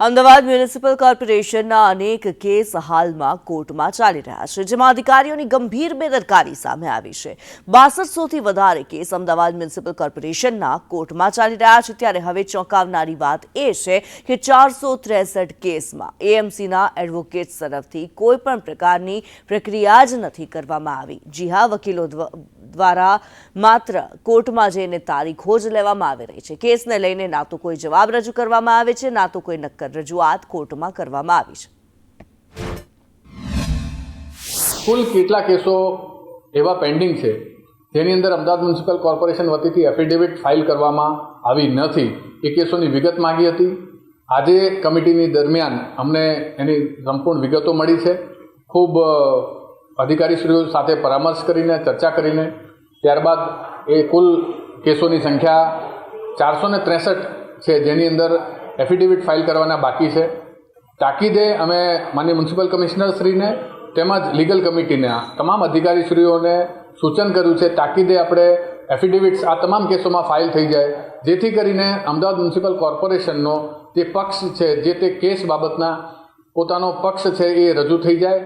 Ahmedabad municipal કોર્પોરેશનના અનેક case હાલમાં કોર્ટમાં ચાલી રહ્યા છે, જેમાં અધિકારીઓની ગંભીર બેદરકારી સામે આવી છે. બાસઠસોથી વધારે કેસ અમદાવાદ મ્યુનિસિપલ કોર્પોરેશનના કોર્ટમાં ચાલી રહ્યા છે. ત્યારે હવે ચોંકાવનારી વાત એ છે કે ચારસો ત્રેસઠ કેસમાં એએમસીના એડવોકેટ્સ તરફથી કોઈ પણ પ્રકારની પ્રક્રિયા જ નથી કરવામાં આવી. જી હા, વકીલો દ્વારા માત્ર કોર્ટમાં જઈને તારીખો જ લેવામાં આવી રહી છે. કેસને લઈને ના તો કોઈ જવાબ રજૂ કરવામાં આવે છે, ના તો કોઈ નક્કર રજૂઆત કોર્ટમાં કરવામાં આવી છે. કુલ કેટલા કેસો એવા પેન્ડિંગ છે? જેની અંદર અમદાવાદ મ્યુનિસિપલ કોર્પોરેશન વતીથી એફિડેવિટ ફાઇલ કરવામાં આવી નથી. એ કેસોની વિગત માંગી હતી. આજે કમિટીની દરમિયાન અમને એની સંપૂર્ણ વિગતો મળી છે. ખૂબ અધિકારીશ્રીઓ સાથે પરામર્શ કરીને, ચર્ચા કરીને, ત્યારબાદ એ કુલ કેસોની સંખ્યા ચારસો ને ત્રેસઠ છે, જેની અંદર એફિડેવિટ ફાઇલ કરવાના બાકી છે. તાકીદે અમે માન્ય મ્યુનિસિપલ કમિશનરશ્રીને તેમજ લીગલ કમિટીના તમામ અધિકારીશ્રીઓને સૂચન કર્યું છે, તાકીદે આપણે એફિડેવિટ્સ આ તમામ કેસોમાં ફાઇલ થઈ જાય. જેથી કરીને અમદાવાદ મ્યુનિસિપલ કોર્પોરેશનનો જે પક્ષ છે, જે તે કેસ બાબતના પોતાનો પક્ષ છે, એ રજૂ થઈ જાય.